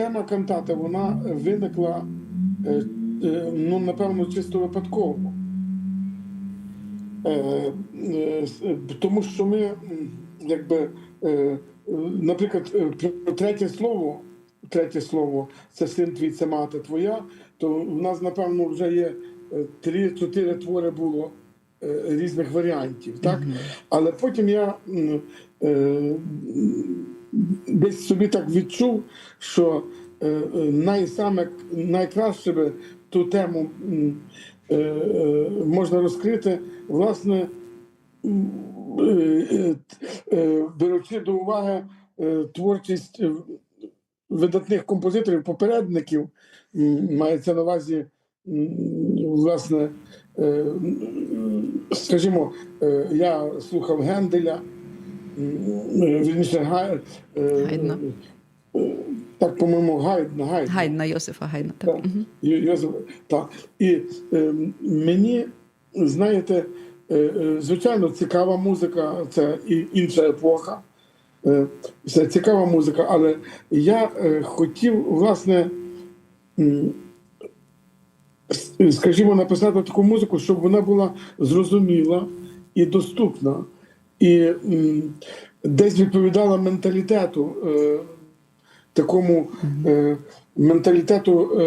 Тема кантати вона виникла, е, е, ну, напевно, чисто випадково. Е, Тому що ми, якби, наприклад, третє слово, третє слово це син твій, це мати твоя, то в нас, напевно, вже є три-чотири твори було різних варіантів. Так? Але потім я десь собі так відчув, що е, е, найсаме найкраще би ту тему е, можна розкрити, власне, беручи до уваги творчість видатних композиторів, попередників, мається на увазі, власне, скажімо, я слухав Генделя, вірніше, Гай, е, Гайдна. Так, по-моєму, Гайдна, Гайдна. Гайдна Йосифа Гайдна. Так. Так. Ю- так. І е, мені, знаєте, е, е, звичайно, цікава музика, це і інша епоха. Е, це цікава музика, але я е, хотів, власне, скажімо, написати таку музику, щоб вона була зрозуміла і доступна, і десь відповідала менталітету. Е, такому е, менталітету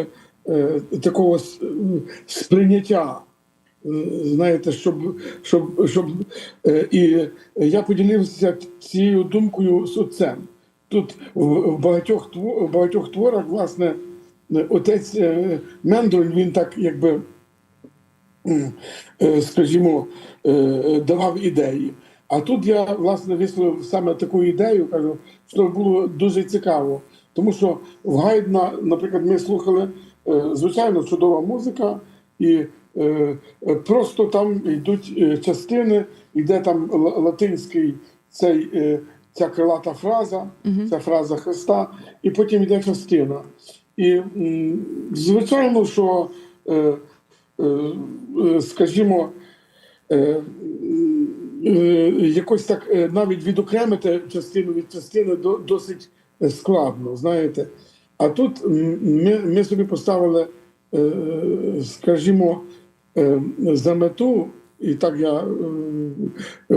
е, такого сприйняття. Знаєте, щоб, щоб, щоб і я поділився цією думкою з отцем. Тут в, багатьох в багатьох творах, власне, отець Мендроль, він так якби скажімо, давав ідеї. А тут я власне висловив саме таку ідею, кажу, що було дуже цікаво. Тому що в Гайдна, наприклад, ми слухали е, звичайно чудова музика, і е, просто там йдуть е, частини, йде там латинський цей, ця крилата фраза, ця фраза Христа, і потім йде частина. І звичайно, що е, е, е, скажімо, е, якось так е, навіть відокремити частину від частини досить е, складно, знаєте. А тут ми, ми собі поставили, е, скажімо, е, за мету, і так я е,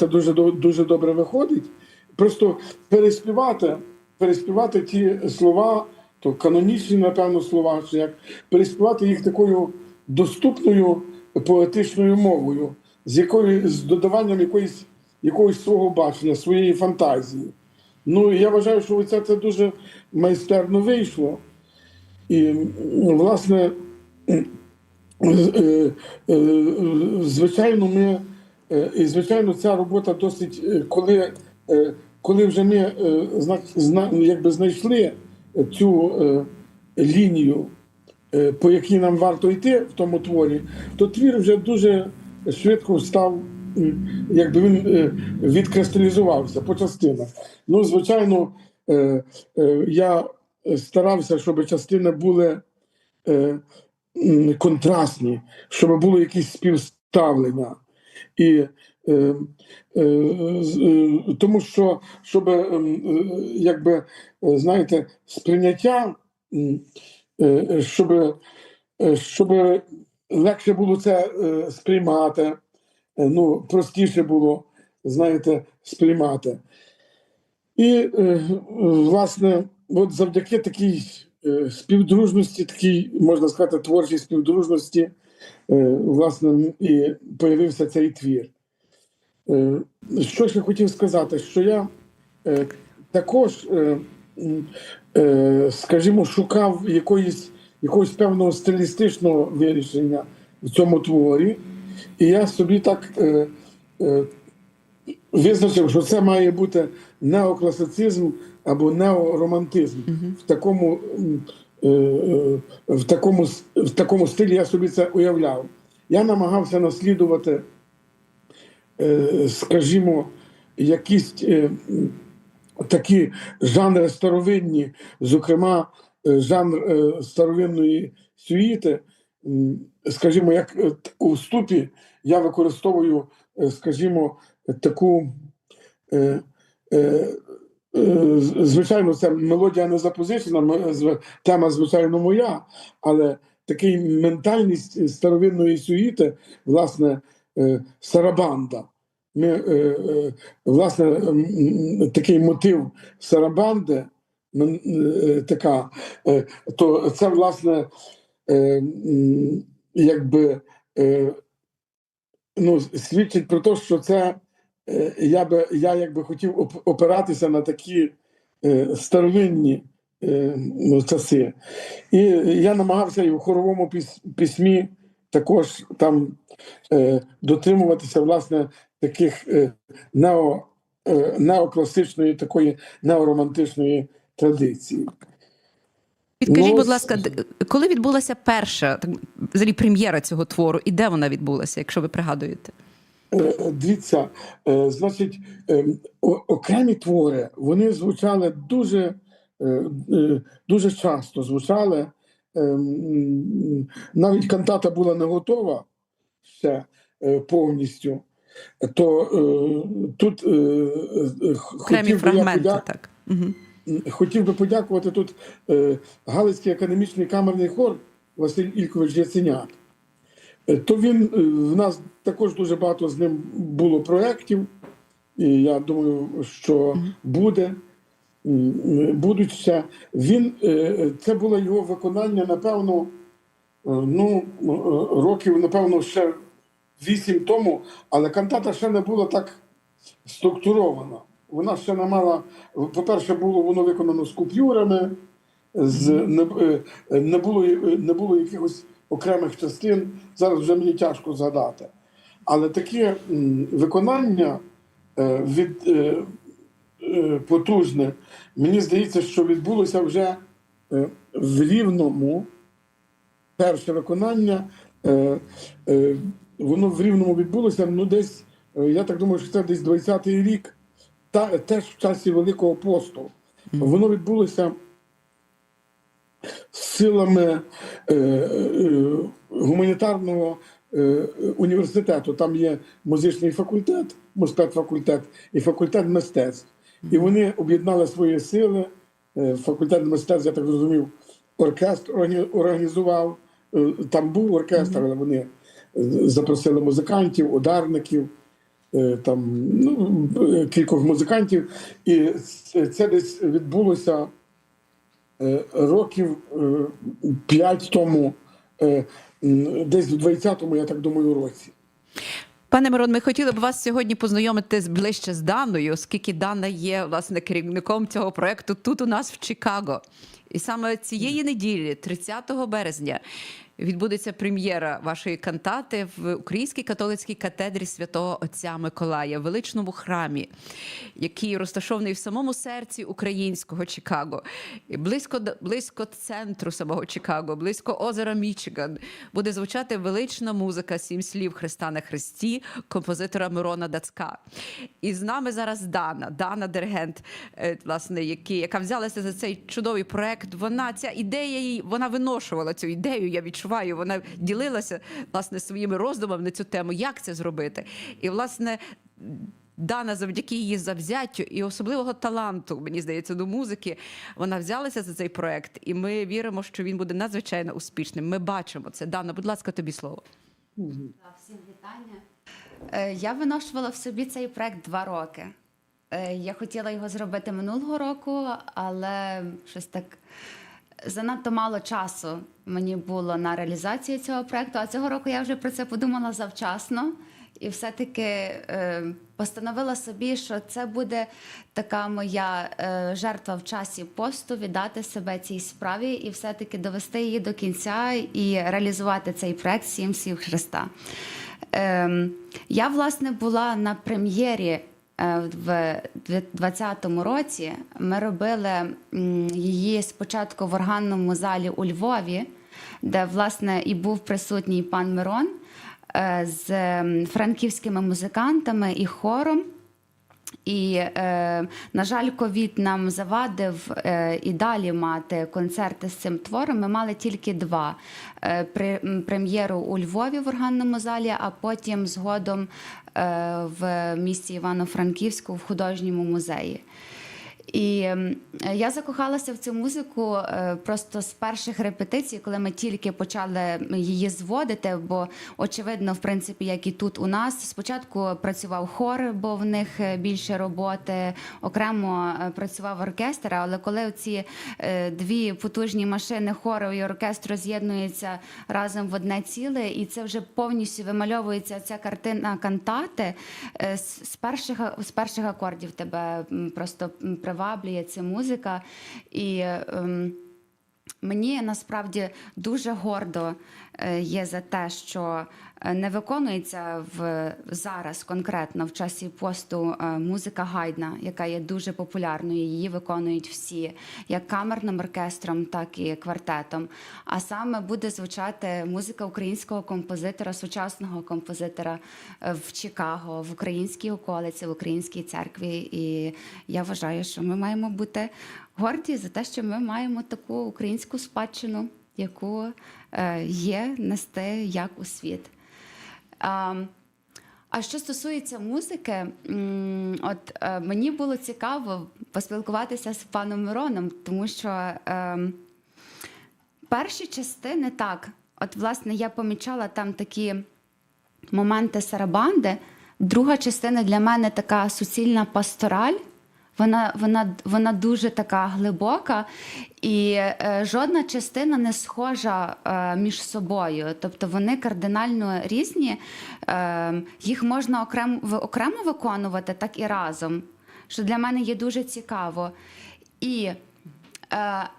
е, дуже дуже добре виходить. Просто переспівати, переспівати ті слова, то канонічні, напевно, слова, чи як переспівати їх такою доступною поетичною мовою, з якою з додаванням якоїсь якогось свого бачення, своєї фантазії. Ну я вважаю, що оце це дуже майстерно вийшло. І власне, м, е, е, звичайно, ми е, і звичайно, ця робота досить, е, коли, е, коли вже ми е, якби знайшли цю е, лінію, е, по якій нам варто йти в тому творі, то твір вже дуже швидко став, якби він е, відкристалізувався по частинах. Ну, звичайно, е, е, я старався, щоб частини були контрастні, щоб було якісь співставлення. І е, е, тому що, щоб е, якби знаєте, сприйняття, е, щоб, щоб легше було це е, сприймати, е, ну, простіше було, знаєте, сприймати. І, е, власне, от завдяки такій е, співдружності, такій, можна сказати, творчій співдружності, е, власне, і появився цей твір. Е, Що я хотів сказати, що я е, також, е, е, скажімо, шукав якоїсь, якогось певного стилістичного вирішення в цьому творі, і я собі так е, е, визначив, що це має бути неокласицизм або неоромантизм. В такому, е, е, в, такому, в такому стилі я собі це уявляв. Я намагався наслідувати, е, скажімо, якісь е, такі жанри старовинні, зокрема, жанр е, старовинної сюїти, скажімо, як е, у вступі я використовую, е, скажімо, таку е, е, Е, Звичайно, це мелодія не запозичена, тема, звичайно, моя, але такий ментальність старовинної сюїти, власне, е, сарабанда. Ми, е, е, власне, такий мотив сарабанди, е, така, е, то це, власне, е, якби е, ну, свідчить про те, що це е, я би я якби хотів оп- опиратися на такі е, старовинні е, ну, часи. І я намагався і в хоровому письмі також там е, дотримуватися власне таких е, нео, е, неокласичної, такої неоромантичної традиції. Підкажіть, Ну, будь ласка, коли відбулася перша так, взагалі прем'єра цього твору, і де вона відбулася, якщо ви пригадуєте? Е, Дивіться, е, значить, е, окремі твори вони звучали дуже, дуже часто. Звучали навіть кантата була не готова ще повністю. То тут Окремі би я фрагменти, так. Угу. Хотів би подякувати тут е, Галицький академічний камерний хор Василь Ількович Яценяк. Е, То він е, в нас також дуже багато з ним було проєктів, і я думаю, що буде. м, м, Будуть ще. Він, це було його виконання, напевно, ну, років, напевно, ще вісім тому, але кантата ще не була так структурована. Вона ще не мала, по-перше, було воно виконано з купюрами, з, не, е, не, було, е, не було якихось окремих частин. Зараз вже мені тяжко згадати. Але таке виконання е, від, е, е, потужне, мені здається, що відбулося вже е, в рівному. Перше виконання, е, е, воно в рівному відбулося, ну десь, е, я так думаю, що це десь 20-й рік, та, теж в часі Великого посту. Воно відбулося силами е, е, гуманітарного е, університету. Там є музичний факультет, музпедфакультет і факультет мистецтв. І вони об'єднали свої сили. Е, Факультет мистецтв, я так зрозумів, оркестр органі- організував. Е, Там був оркестр, але вони е, запросили музикантів, ударників, е, там ну, е, кількох музикантів. І це- десь відбулося е, років е, п'ять тому, е, десь в 20-му, я так думаю, році. Пане Мирон, ми хотіли б вас сьогодні познайомити ближче з Даною, оскільки Дана є власне керівником цього проекту тут у нас в Чикаго. І саме цієї неділі, 30 березня, відбудеться прем'єра вашої кантати в Українській католицькій катедрі святого Отця Миколая, величному храмі, який розташований в самому серці українського Чикаго, близько близько центру самого Чикаго, близько озера Мічиган. Буде звучати велична музика сім слів Христа на Христі, композитора Мирона Дацька. І з нами зараз Дана, Дана Диригент, е, власне, який, яка взялася за цей чудовий проект. Вона ця ідея їй, вона виношувала цю ідею. Я відчуваю. Вона ділилася власне своїми роздумами на цю тему, як це зробити. І власне. Дана, завдяки її завзяттю і особливого таланту, мені здається, до музики, вона взялася за цей проект, і ми віримо, що він буде надзвичайно успішним. Ми бачимо це. Дана, будь ласка, тобі слово. Всім вітання. Е, Я виношувала в собі цей проект два роки. Е, Я хотіла його зробити минулого року, але щось так занадто мало часу мені було на реалізацію цього проекту. А цього року я вже про це подумала завчасно. І все-таки е, постановила собі, що це буде така моя е, жертва в часі посту, віддати себе цій справі і все-таки довести її до кінця і реалізувати цей проект «Сім слів Христа. Ем, я, власне, була на прем'єрі е, в 2020 році. Ми робили її спочатку в органному залі у Львові, де, власне, і був присутній пан Мирон е, з франківськими музикантами і хором. І, е, на жаль, ковід нам завадив е, і далі мати концерти з цим твором. Ми мали тільки два: Е, при, прем'єру у Львові в органному залі, а потім згодом е, в місті Івано-Франківську в художньому музеї. І ем, я закохалася в цю музику е, просто з перших репетицій, коли ми тільки почали її зводити. Бо очевидно, в принципі, як і тут у нас, спочатку працював хор, бо в них е, більше роботи, окремо е, працював оркестр. Але коли ці е, дві потужні машини хору і оркестру з'єднуються разом в одне ціле, і це вже повністю вимальовується ця картина кантати е, з, перших з перших акордів тебе просто м, приваблює ця музика. І ем, Мені насправді дуже гордо е, є за те, що е, не виконується в зараз конкретно в часі посту е, музика гайдна, яка є дуже популярною. Її виконують всі, як камерним оркестром, так і квартетом. А саме буде звучати музика українського композитора, сучасного композитора в Чикаго, в українській околиці, в українській церкві. І я вважаю, що ми маємо бути горді за те, що ми маємо таку українську спадщину, яку е, є нести як у світ. А, а що стосується музики, от е, мені було цікаво поспілкуватися з паном Мироном, тому що е, перші частини так, от власне я помічала там такі моменти сарабанди. Друга частина для мене така суцільна пастораль. Вона, вона, вона дуже така глибока, і е, жодна частина не схожа е, між собою. Тобто вони кардинально різні. Е, їх можна окремо, окремо виконувати, так і разом, що для мене є дуже цікаво. І е,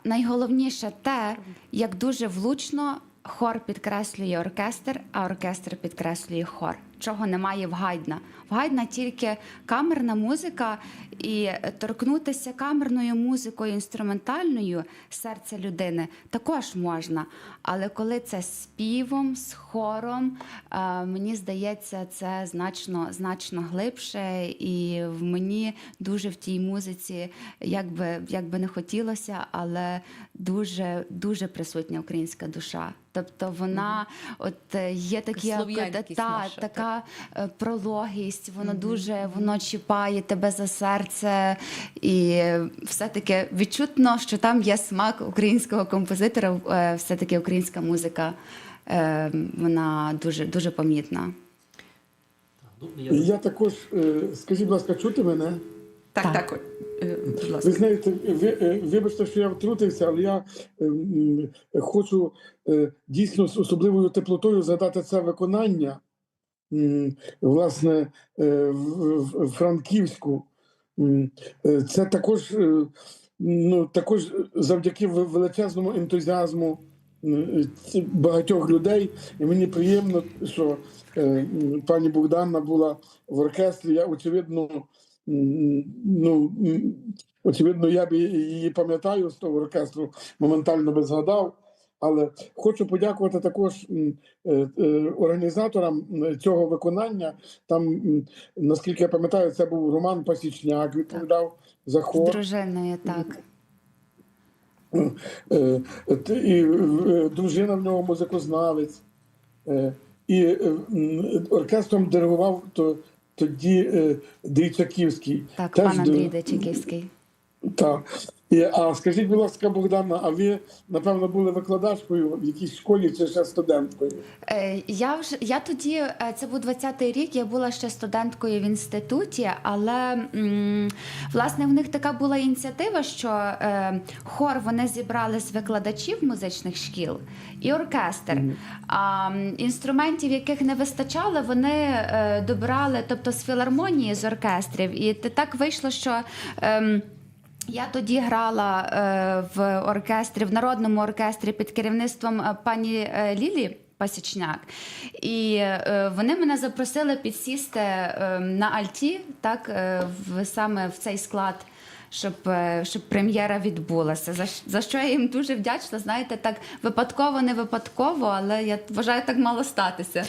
найголовніше те, як дуже влучно хор підкреслює оркестр, а оркестр підкреслює хор. Чого немає в Гайдна. В Гайдна тільки камерна музика, і торкнутися камерною музикою, інструментальною серця людини також можна. Але коли це з співом, з хором, е, мені здається, це значно, значно глибше, і в мені дуже в тій музиці, як би, як би не хотілося, але дуже, дуже присутня українська душа. Тобто вона от е, є такі Слов'янськість та, наша, така е, прологість, воно дуже воно чіпає тебе за серце, і все-таки відчутно, що там є смак українського композитора, е, все-таки українська музика. Вона дуже дуже помітна. Я також, скажіть, будь ласка, чути мене? Так, Так. так. е, Ви знаєте, ви, е, вибачте, що я втрутився, але я е, хочу е, дійсно з особливою теплотою згадати це виконання, власне, в, Франківську. Це також, ну, також завдяки величезному ентузіазму багатьох людей. І мені приємно, що пані Богдана була в оркестрі. Я очевидно, ну очевидно, я б її пам'ятаю з того оркестру, моментально би згадав. Але хочу подякувати також е, е, організаторам цього виконання. Там, наскільки я пам'ятаю, це був Роман Пасічняк, відповідав за хор. дружиною, так. Е, і дружина в нього музикознавець. І оркестром диригував то, тоді е, Дрічаківський. Так, Теж пан Андрій Дечиківський. Так. А скажіть, будь ласка, Богдана, а ви, напевно, були викладачкою в якійсь школі чи ще студенткою? Е, Я вже я тоді, е, це був 20-й рік. Я була ще студенткою в інституті, але власне в них така була ініціатива, що е, хор вони зібрали з викладачів музичних шкіл і оркестр. А м, інструментів, яких не вистачало, вони добирали, тобто з філармонії, з оркестрів. І так вийшло, що. Я тоді грала е, в оркестрі, в народному оркестрі під керівництвом е, пані е, Лілі Пасічняк. І е, вони мене запросили підсісти е, на Альті, так, е, в, саме в цей склад. Щоб, е, щоб прем'єра відбулася, за, за що я їм дуже вдячна. Знаєте, так випадково, не випадково, але я вважаю, так мало статися.